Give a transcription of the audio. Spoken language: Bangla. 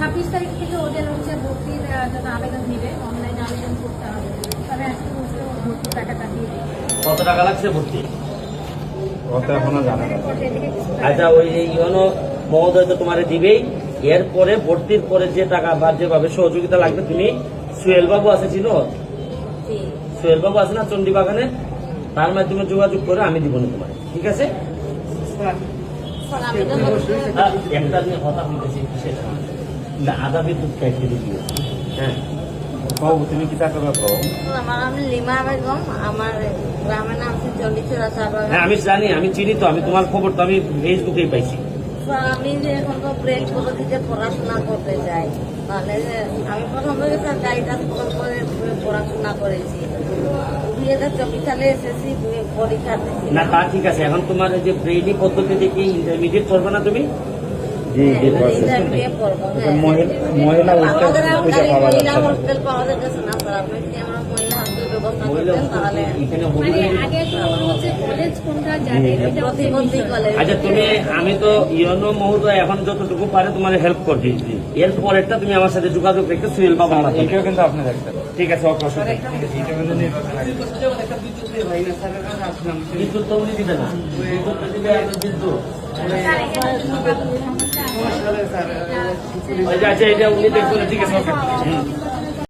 ছাব্বিশ তারিখ থেকে ওদের হচ্ছে ভর্তির জন্য আবেদন দিবে অনলাইনে আবেদন করতে হবে। তবে আজকে বলছে ভর্তির টাকাটা দিয়ে কত টাকা লাগছে ভর্তি? কত এখনও জানা আচ্ছা ওই যে ইউনো মহোদয় তো তোমারে দিবেই। এরপরে ভর্তির পরে যে টাকা বা যেভাবে সহযোগিতা লাগবে তুমি সুয়েল বাবু আছে বাবু আছে না চন্ডী বাগানে তার মাধ্যমে যোগাযোগ করে আমি দিব না তোমার ঠিক আছে? একটা নিয়ে কথা বলতেছি সেটা। আদা বিদ্যুৎ খাইতে দিবি হ্যাঁ। কও তুমি কি টাকা কও আমার আমি লিমা বেগম আমার গ্রামের নাম হচ্ছে চল্লিশরা চারবাগান হ্যাঁ আমি জানি আমি চিনি তো আমি তোমার খবর তো আমি ফেসবুকেই পাইছি। তো আমি যে এখন তো ব্রেক পদ্ধতিতে পড়াশোনা করতে চাই তাহলে যে আমি প্রথম থেকে স্যার গাড়িটা করে পড়াশোনা করেছি। দুই হাজার চব্বিশ পরীক্ষা দিয়েছি। না তা ঠিক আছে এখন তোমার যে ব্রেইলি পদ্ধতিতে কি ইন্টারমিডিয়েট করবে না তুমি? জি জি। মহিলা হোস্টেল পাওয়া যাচ্ছে। মহিলা হোস্টেল ব্যবস্থা করতেন তাহলে এখানে মানে হবিগঞ্জ আগে তো হচ্ছে কলেজ কোনটা আচ্ছা তুমি আমি তো ইয়নো মহোদয় এখন যতটুকু পারে তোমার হেল্প করছি। এর পরেরটা তুমি আমার সাথে যোগাযোগ রেখে সুয়েল বাবা। এটাও কিন্তু ঠিক আছে। বিদ্যুৎ তো উনি দিবে না। বিদ্যুৎ। দিবে বিদ্যুৎ আচ্ছা এটা উনি দেখবেন ঠিক আছে ওকে। হুম।